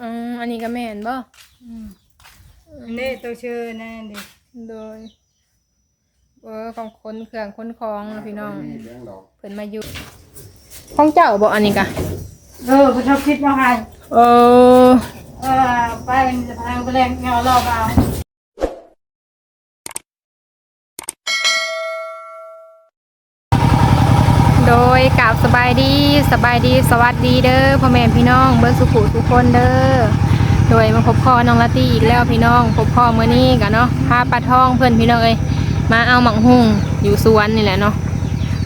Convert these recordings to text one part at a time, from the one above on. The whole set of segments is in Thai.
อืมอันนี้ก็แม่นบ่อืมอันนี้ตัวเชื่อนั่นดิโดยเออของคนเครื่องคนของเนาะพี่น้องมีเลี้ยงดอกเพิ่นมาอยู่ของเจ้าบ่อันนี้กะเออผู้ชอบคิดมาให้เออเออไปมันจะพางไปแรงเงารอบเอา โดยกรา บสบายดีสบายดีสวัสดีเด้อพ่อแม่พี่น้องเบิร์สุขุทุกคนเด้อโดยมาพบพ่อน้องละตีอีกแล้วพี่น้องพบพ่อเมื้อนี้กันเนาะพาปลาทองเพื่อนพี่น้องเอ้ยมาเอาหมังหุ่งอยู่สวนนี่แหละเนาะ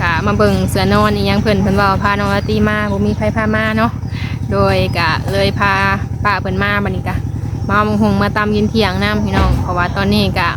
กะมาเบิ่งเสือนอนอีหยังเพิ่อนเพิ่นว่าพาน้องละตีมาบ่มีใครพามาเนาะโดยกะเลยพาป้าเพิ่อนมาบัดนี้กะมาหมังหุ่งมาตำกินเทียงน้ำพี่น้องเพราะว่าตอนนี้กะ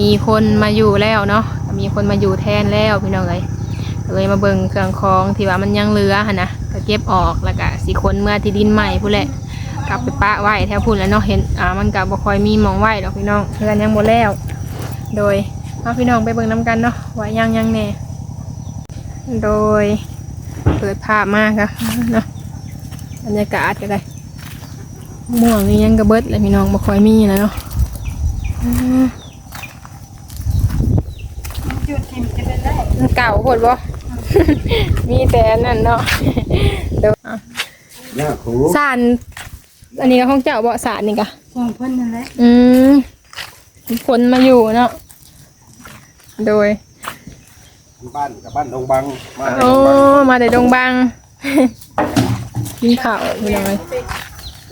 มีคนมาอยู่แล้วเนาะมีคนมาอยู่แทนแล้วพี่น้องเอ้ย เลยมาเบิ่งเครื่องของที่ว่ามันยังเหลือหั่นนะก็เก็บออกแล้วก็สิคนเมื่อที่ดินใหม่พู้นแหละกลับไปปะไว้แถวพุ่นแล้วเนาะเห็นอ่ามันก็บ่ค่อยมีหมองไว้ดอกพี่น้องเพื่อนยังบ่แล้ว โดยเอาพี่น้องไปเบิ่งนํกันเนาะว่ายังยังแน่โดยเปิดภาพมากค่ะเนาะบรรยากาศก็ได้ม่วงนี่ยังกระเบิดเลยพี่น้องบ่ค่อยมีแล้วเนาะอืมจุดทิมจะเป็นได้มันเก่าโพดบ่ มีแต่อันนั่นเนาะเดี๋ยวอะย่าคูสารอันนี้ก็ของเจ้าบ่สารนี่กะ ของเพิ่นนั่นแหละอืมคนมาอยู่เนาะ โดย บ้านกับบ้านดงบังมาโอ้มาแต่ดงบัง กินข้าวพี่น้องเลย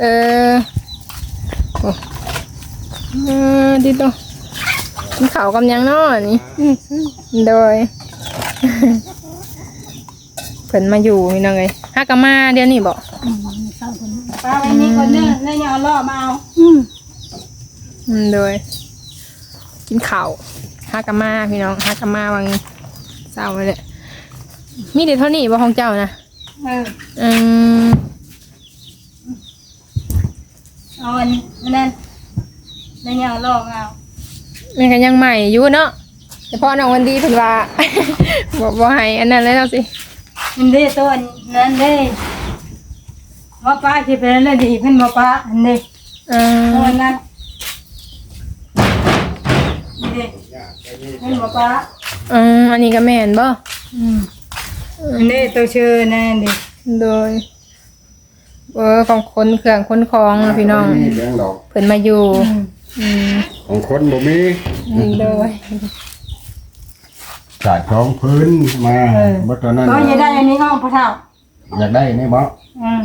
เออโอ้เออดิโตกินข้าวกับหยังเนาะนี่ โดย เพิ่นมาอยู่พี่น้องเลยฮักกะมาเดี๋ยวนี้บ่อืมเข้าคนนี้ป้าไว้นี่คนเนึงแล้วเงารอบมาเอาอืมโดยกินข้าวฮักกะมาพี่น้องฮักกะมาวังเศร้าเลยมีแต่เท่านี้บ่ของเจ้านะเอออืมเอาอันนั้นแล้วเงารอบเอามันก็ยังใหม่อยู่เนาะแต่พอน้องวันดีเพิ่นว่าบ่บ่ให้อันนั้นเลยเนาะสิ อันนี้ตัวนั้นเด้หมาป้าที่เป็นแล้วดีเพิ่นหมาป้าอันนี้อืมตัวนั้นนี่เพิ่นหมาป้าอืมอันนี้ก็แม่นบ่อืมอันนี้ตัวเชื่อนั่นดิโดยเออของคนเครื่องคนของเนาะพี่น้องมีเลี้ยงดอกเพิ่นมาอยู่อืมของคนบ่มีโดย จาดของพื้นมาบ่ตอนนั้นก็จะได้อันนี้ห้องพระเท่าอยากได้นี่บ่อืม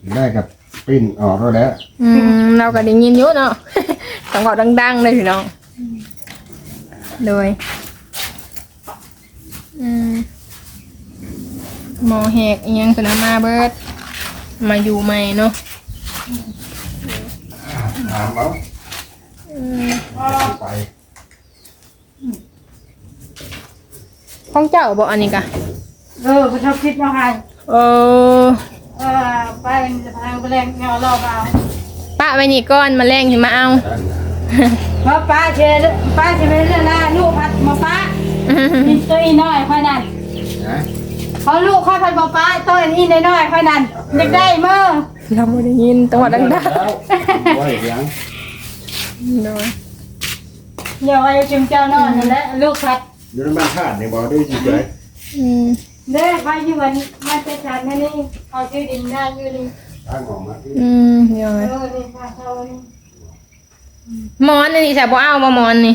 อยากได้กับปิ้นออกแล้วแหล้วอืมเราก็ได้ยินอยู่เนาะ จังหวะดังๆเลยพี่น้องโดยอืมหมอแหกอิหยังสนามาเบิด มาอยู่ใหม่เนาะถามเอาอืมไป ของเจ้าบ่อันนี้กะเออพระเท่าคิดมาให้เออเออไปมันจะพางไปแรงเงารอบเอาป้าไว้นี่ก้อนมาแรงสิมาเอาเพราะป้าเชยป้าจะเป็นเรื่องนะลูกพัดมาป้าอีตัวอีน้อยค่อยนั่นนะเขาลูกค่อยพัดมาป้าตัวอีน้อยค่อยนั่นอยากได้เมื่อเราไม่ได้ยินจังหวะดังแล้วบ่ได้เลี้ยงๆโดยเดี๋ยวไอ้จุมเจ้านอนนั่นแหละลูกพัด อยู่ในบ้านธาตุนี่บ่ได้สิเจยอืมเด้ไปอยู่วันมันจะจัดนั่นนี่เขาชื่อดินได้อยู่นี่ทางออกมาที่อืมเดี๋ยวเอไงอนี่พาเขานี่หมอนอันนี้ใช่บ่เอาบ่หมอนนี่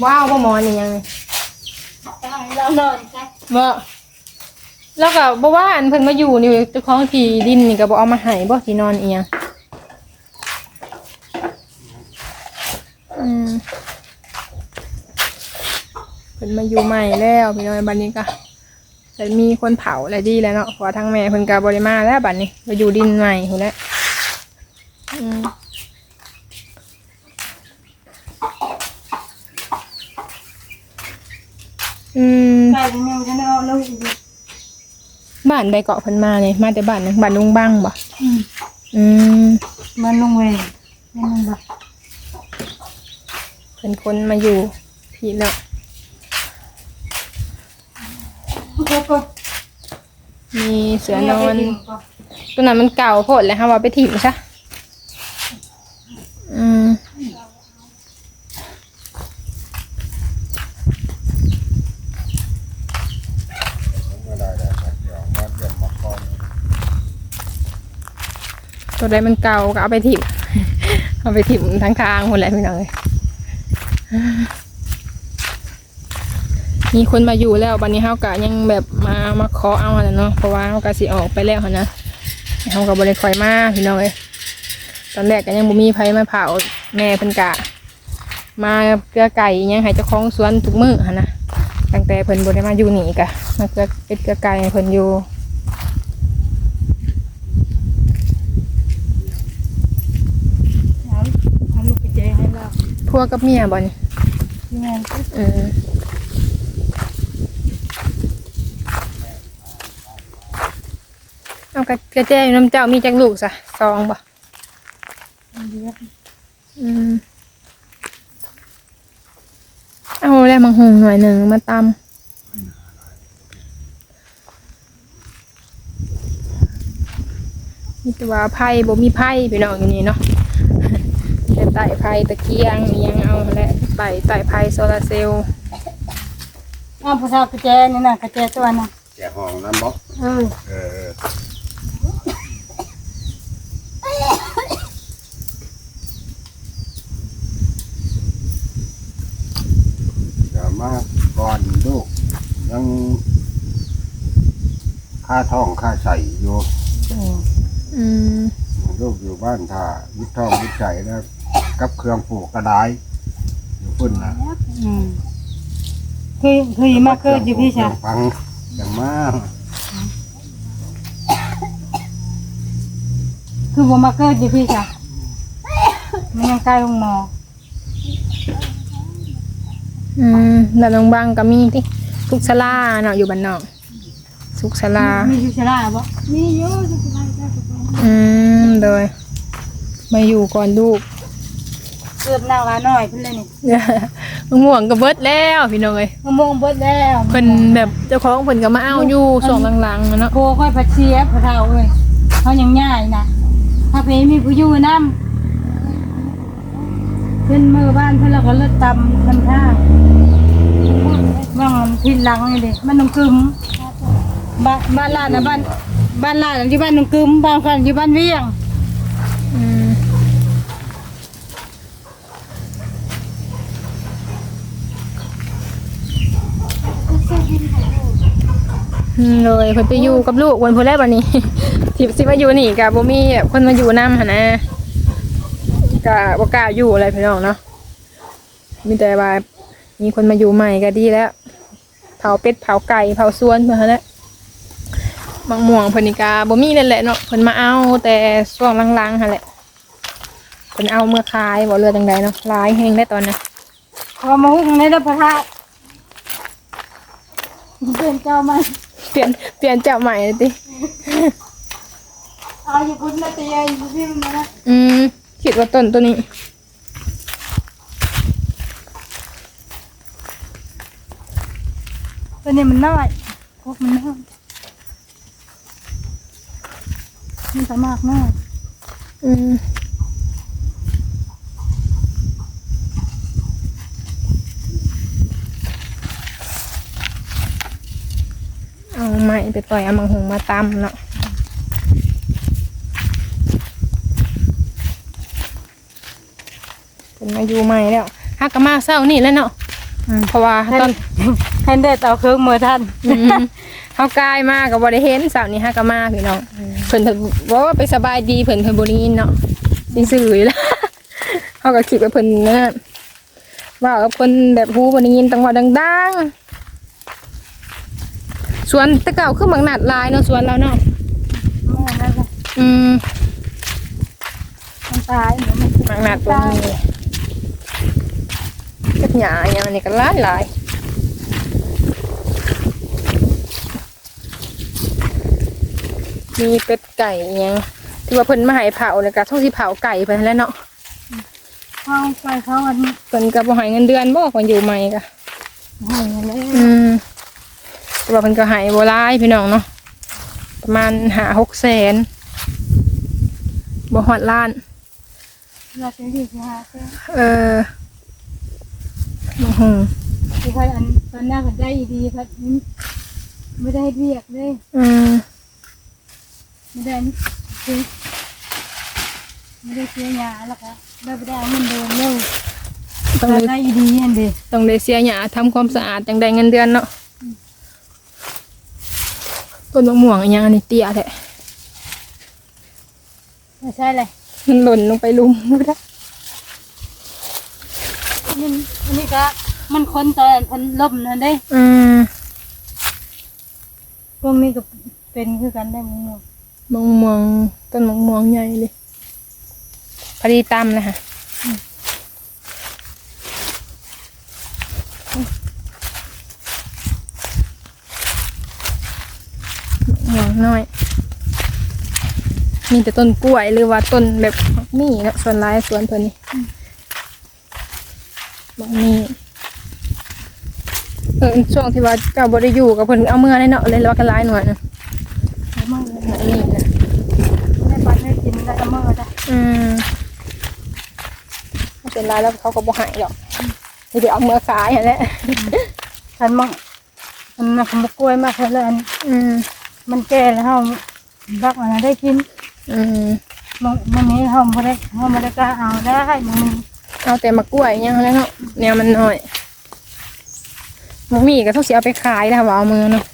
บ่เอาบ่หมอนนี่ยังไงตายแล้วนอนใช่บ่แล้วก็บ่ว่าอันเพิ่นมาอยู่นี่เจ้าของที่ดินนี่ก็บ่เอามาให้บ่ที่นอนอีหยังอืมเพิ่นมาอยู่ใหม่แล้วพี่น้อยบัดนี้ก็จะมีคนเผาแล้วดีแล้วเนาะเพราะว่าทางแม่เพิ่นก็บ่ได้มาแล้วบัดนี้มาอยู่ดินใหม่พุ่นแหล้วอืมอืมใช่เป็นยังจะเอาลูกอีกบ้านใดเกาะเพิ่นมาเนี่ยมาแต่บ้านหยังบ้านลุงบังบ่อืมอืม มันลงเวรมันลงแบบเพิ่นคนมาอยู่พี่แล้ว ก็ก็มีเสือนอน ตัวนั้นมันเก่าโพดแล้วฮะว่าไปถิ่มซะอืมไม่ได้ได้ครับเดี๋ยวมาเดี๋ยวมาก่อนตัวใดมันเก่าก็เอาไปถิ่ม เอาไปถิ่มทั้งทางหมดแหละพี่น้องเลย มีคนมาอยู่แล้ววันนี้เฮากะยังแบบมามาขอเอาหั่นน่ะเนาะเพราะว่าเฮากะสิออกไปแล้วหั่นนะเฮาก็บ่ได้ค่อยมาพี่น้องเอ้ยตอนแรกก็ยังบ่มีไผมาเผาแม่เพิ่นกะ มาเกลือไก่อิหยังให้เจ้าของสวนทุกมื้อหั่นนะตั้งแต่เพิ่นบ่ได้มาอยู่นี่กะมาเกลือเป็ดเกลือไก่ให้เพิ่นอยู่เอาเอาลูกกระเจยให้เราพวกกับเมียบ่นี่ที่งานก็เออเอากระกระเจอยู่น้ำเจ้ามีจักลูกซะสองบ่เยอะอืมเอาแล้วมังหุงหน่อยหนึ่งมาตำมีแตัวาไผ่บ่มีไผ่พี่น้องอยู่นี่เนาะแต่ไต่ไผ่ตะเกียงอิหยังเอาและไต่ไต่ไผ่โซลาร์เซลล์อ้าวผู้สาวกระเจยนี่นะกระเจยตัวน่ะแกะห้องนั้นบอกเออเออเดี๋ยว มาก่อนลูกยังค่าท่องค่าใส่อยู่อืมอืมลูกอยู่บ้านท่าวิทท่องวิจัยแล้วกับเครื่องปลูกกระไดอยู่พุ่นนะอืมคือคือมาเกิดอยู่พี่ชายฟังอย่างมากคือผมมาเกิดอยู่พี่ชายมันยังใกล้ลงหมอ อืมแล้วน้องบังก็มีที่ทุกสลาเนาะอยู่บ้านนอกสุกสลามีอยู่ชราบ่มีอยู่อยู่ชราได้ก็ไปอืมโดยมาอยู่ก่อนลูกเกิดนางลาน้อยเพิ่นเลยนี่มะม่วงก็เบิดแล้วพี่น้องเอ้ยมะม่วงเบิดแล้วเพิ่นแบบเจ้าของเพิ่นก็มาเอาอยู่สองหลังๆอะเนาะโคค่อยผัดเชียบพะเฒ่าเอ้ยเขายังง่ายนะถ้าเพมีผู้อยู่นำเพิ่นมือบ้านเพิ่นแล้วก็เลิศตำทำท่า ว่างทินหลังนี่เด้มันน้องกึมบ้านบ้านลาดนะบ้านบ้านลาดอยู่บ้านน้องกึมบ้านกันอยู่บ้านเวียงอืมอืมเลยเพิ่นไปอยู่กับลูกวันพุ่นแรกวันนี้สิสิมาอยู่นี่ก็บ่มีแบบคนมาอยู่นำหั่นนะก็บ่กล้าอยู่อะไรพี่น้องเนาะมีแต่ว่ามีคนมาอยู่ใหม่ก็ดีแล้วเผาเป็ดเผาไก่เผาสวนเพิ่นหั่นแหละบางม่วงเพิ่นนี่ก็บ่มีนั่นแหละเนาะเพิ่นมาเอาแต่ช่วงหลังๆหั่นแหละเพิ่นเอาเมื่อขายบ่เรือจังใดเนาะหลายแฮงได้ตอนนั้นพอมาหุ้งในรับพระธาตุเดินเจ้ามาเปลี่ยนเปลี่ยนเจ้าใหม่เลยติเอาอยู่พุ่นนาตีอยู่พี่มันนะอืมคิดว่าต้นตัวนี้ ตัวนี้มันน้อยพวกมันน้อยมันสมารถน้อยอืมเอาใหม่ไปต่อยเอามังหงมาตำเนาะเป็นมาอยู่ใหม่แล้วฮักกะมาเศร้านี่แล้วเนาะ เพราะว่าตอนให้ได้ต่อเครื่องมือท่านอืมเขากายมากกับบริเห็นสาวนี้ฮะก็มาพี่น้องเพิ่นเพิ่นบอกว่าไปสบายดีเพิ่นเพิ่นบริยินเนาะสิสื่ออยู่แล้วเขาก็คิดว่าเพิ่นนั่นว่ากับคนแบบฮู้บริยินตังหวะดังๆสวนแตะเก่าคือบังหนัดลายเนาะสวนเราเนาะนั่นแหละอืมมันตายเดี๋ยวมันบังหนัดตรงนี้ กับหญ้าอย่างนี้ก็หลายหลายมีเป็ดไก่อิหยังที่ว่าเพิ่นมาให้เผาเนี่ยก็ท่องสิเผาไก่ไปแล้วเนาะเข้าไปเข้าอันนี้เพิ่นก็บ่ให้เงินเดือนบ่คนอยู่ใหม่ก็ให้เงินเลยอืมแต่ว่าเพิ่นก็ให้บ่หลายพี่น้องเนาะประมาณ5 6แสนบ่ฮอดล้านเราจะอยู่ที่หาเส้นเออโอ้โหที่ค่อยอันตอนหน้าก็ได้ดีพัดไม่ได้เรียกเลยอืมไม่ได้คือไม่ได้เสียยาแล้วก็ได้ไปได้เอาเงินเดือนเลยต้องเราได้ได้ดีอันเดีต้องได้เสียหยาทำความสะอาดจังได้เงินเดือนเนาะต้นมะม่วงอีหยังอันนี้เตี้ยแท้ไม่ใช่เลยมันหล่นลงไปลุมบ่ได้มั นอันนี้ก็มันคนตอนพันลมนั่นได้อืมพวกนี้ก็เป็นคือกันได้มึงมะม่วงต้นมะม่วงใหญ่เลยพอดีตำนะคะมะม่วงน้อย มีแต่ต้นกล้วยหรือว่าต้นแบบนี่เนาะส่วนร้ายสวนเพิ่นนี่ บักนี่เออช่วงที่ว่าเจ้าบ่ได้อยู่กับเพิ่นเอาเมื่อได้เนาะเลยว่ากันร้ายหน่อยนะมั่งเลยอันนี้นะได้ปันได้กินได้ละเมอได้อืมไม่เป็นไรแล้วเขาก็บ่ใหายหรอกเดี๋ยวเอาเมื่อขายนั่นแหละฉันมั่งมันมาขโมยกล้วยมาเท่านั้นอืมมันแก่แล้วเฮาบักมันได้กินอืม มันมันนี้เฮาบ่ได้เฮาบ่ได้กล้าเอาได้มัน เอาแต่มากล้วยยังแล้วเนาะแนวมันน้อยหมูมีก็ต้องเสียเอาไปขายนะว่าเอามือเนาะ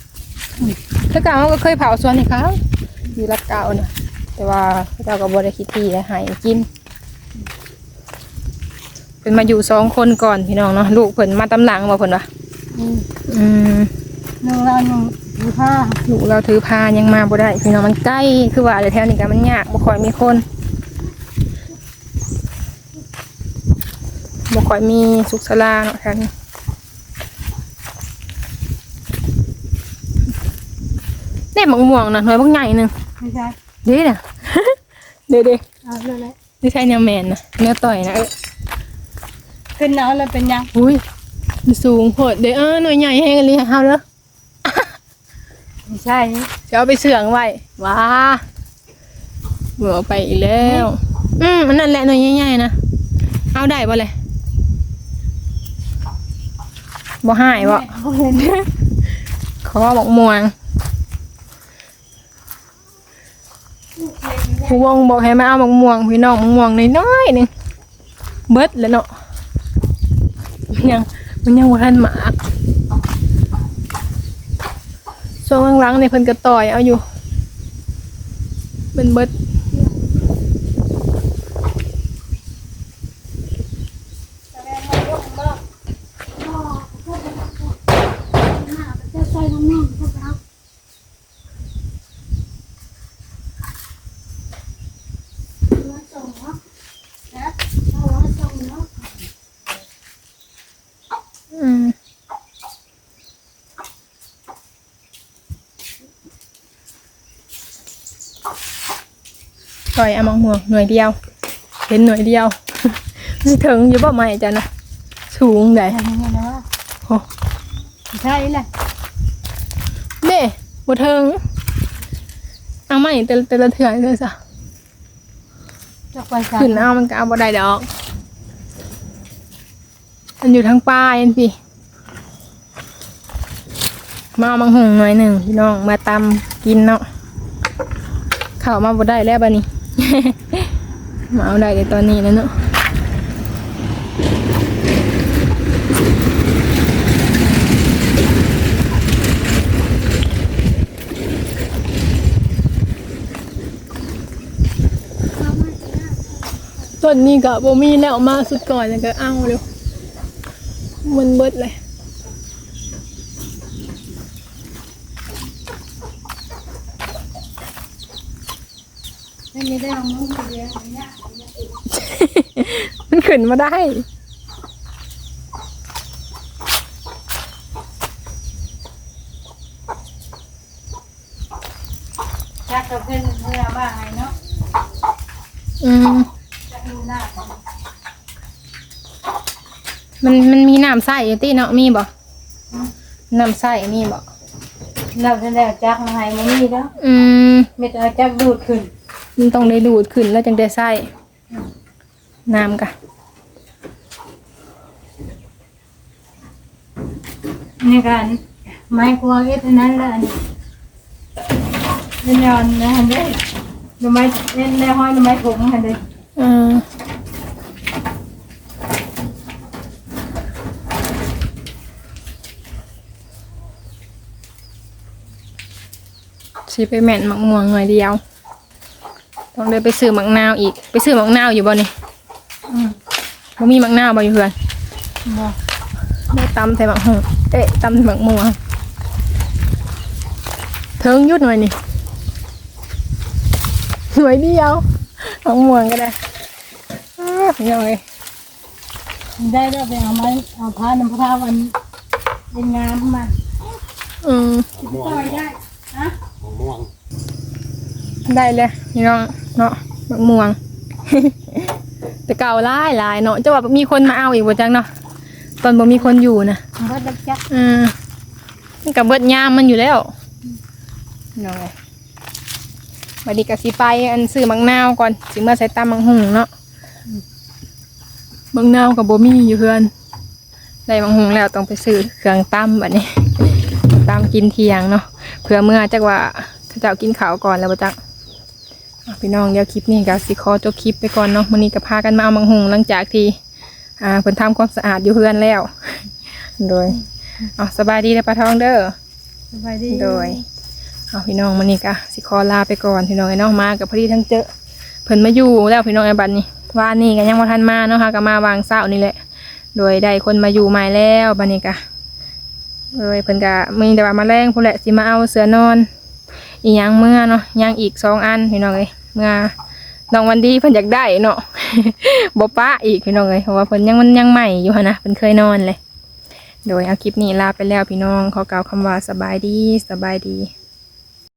ถ้าเก่าเขาก็เคยเผาสวนให้เขาอยู่รัดเก่าเนาะแต่ว่าเจ้าก็บ่ได้คิดทีแล้วใหายกิน เป็นมาอยู่สองคนก่อนพี่น้องเนาะลูกเพิ่นมาตำหลังมาเพิ่นวะอืมหนึ่งละหนึ่งหรือห้าลูกเราถือพายังมาบ่ได้พี่น้องมันใกล้คือว่าอะไรแถวนี้กันมันยากบ่ค่อยมีคน บ่ค่อยมีสุขศาลาเนาะแถวนี้เน่มะม่วงนะหน่วยบักใหญ่หนึงไม่ใช่เด้น่ะ เด้เด้เอาเลยเลยนี่ใช่แนวแมนนะเนื้อต่อยนะเอ้ยขึ้นเอาแล้วเป็นยังอุ้ยมันสูงโพดเด้อเออหน่วยใหญ่แฮงกันเลยเฮาเด้อไม่ใช่จะเอาไปเสื่องไว้ว้าเบื่อไปอีกแล้ว อืมอันนั่นแหละหน่วยใหญ่ๆนะเอาได้บ่เลย บ่หายบ่เขาเห็นขอบอกม่วงผู้วงบอกให้มาเอาบอกม่วงพี่น้องบอกม่วงน้อยๆหนึงเบิดแล้วเนาะมันยังมันยังบ่ทันหมากช่วงหลังๆเนี่ยเพิ่นก็ต่อยเอาอยู่มันเบิด อืม ต่อยเอามองม่วงหน่วยเดียว เห็นหน่วยเดียวสิถึงอยู่บ่ไม่จ้ะนะสูงได้เห็นยังไงนะว่าโอ้ไม่ใช่แหละเด้บ่ถึงเอาไม่แต่แต่ละเถื่อนเลยซะจะไปใส่ขึ้นเอามันก็เอาบ่ได้ดอกมันอยู่ทางป้ายนั่นพี่มาเอามังหงหน่อยหนึ่งพี่น้องมาตำกินเนาะ ข่าวมาบ่ได้แล้วบัดนี้ มาเอาได้ในตอนนี้แล้วเนาะต้นนี้ก็บ่มีแล้วมาสุดก่อนแล้วก็เอาเร็วมันเบิดเลย ไม่มีได้เอามือมาเลี้ยงเนี่ยมันขึ้นมาได้จักกับเพื่อนเพื่อนบ้าไงเนาะ อืม จะดูหน้ามันมันมีน้ำใส่อยู่ที่เนาะมีบ่น้ำใส่มีบ่เราจะได้จักมาให้มันนี่แล้วอืม เม็ดเอาจักดูดขึ้น มันต้องได้ดูดขึ้นแล้วจังได้ใส่น้ำกะนี่กันไม้กวางเอ็ดอันนั้นแหละอันนี้เป็นยอนนะฮันเด้หน่อไม้เล่นในห้อยหน่อไม้ถุงฮันเด้อืมสิไปแม่นหมักม่วงหน่อยเดียว ต้องเดินไปซื้อหมักนาวอีก ไปซื้อหมักนาวอยู่บ่นี่อืมบ่มีหมักนาวบ่อยู่เพื่อนบ่ได้ตำใส่หมักหูเอ๊ะตำใส่หมักม่วงเทิงยุดหน่อยนี่หน่วยเดียวหมักม่วงก็ได้อ้าวยังไงได้แล้วไปเอาไม้เอาผ้าน้ำพร้าวอันเป็นงามมาอืมม่วงต่อยได้ฮะม่วง ได้เลยนี่น้องเนาะมะม่วง แต่เก่าหลายหลายเนาะจะว่ามีคนมาเอาอีกบ่จังเนาะตอนบ่มีคนอยู่นะบ่ได้จักอืมมันกับเบิดยามมันอยู่แล้วน้องไงบัดนี้ก็สิไปอันซื้อมังนาวก่อนสิเมื่อใส่ตำมังหุงเนาะมังนาวกับบ่มีอยู่เพื่อนได้มังหุงแล้วต้องไปซื้อเครื่องตำบัดนี้ตำกินเที่ยงเนาะเพื่อเมื่อจักว่าเขาเจ้ากินข้าวก่อนแล้วบ่จักอะ พี่น้องเดี๋ยวคลิปนี้ก็สิขอจบคลิปไปก่อนเนาะมื้อนี้ก็พากันมาเอามังหุงหลังจากที่อ่าเพิ่นทำความสะอาดอยู่เฮือนแล้ว โดยเอาสบายดีเด้อปลาทองเด้อสบายดีโดยเอาพี่น้องมื้อนี้ก็สิขอลาไปก่อนพี่น้องไอ้เนาะมากับพอดีทั้งเจอเพิ่นมาอยู่แล้วพี่น้องไอ้บัดนี้ว่านี่ก็ยังบ่ทันมาเนาะค่ะก็มาวางเสานี่แหละ โดยได้คนมาอยู่ใหม่แล้วบัดนี้ก็เลยเพิ่นก็มีแต่ว่ามาแรงพุ่นแหละสิมาเอาเสือนอน อีหยังเมื่อเนาะยังอีกสองอันพี่น้องเอ้ยเมื่อน้องวันดีเพิ่นอยากได้เนาะบ่ป้าอีกพี่น้องเอ้ยเพราะว่าเพิ่นยังมันยังใหม่อยู่นนะเพิ่นเคยนอนเลย โดยเอาคลิปนี้ลาไปแล้วพี่น้องขอกล่าวคำว่าสบายดีสบายดี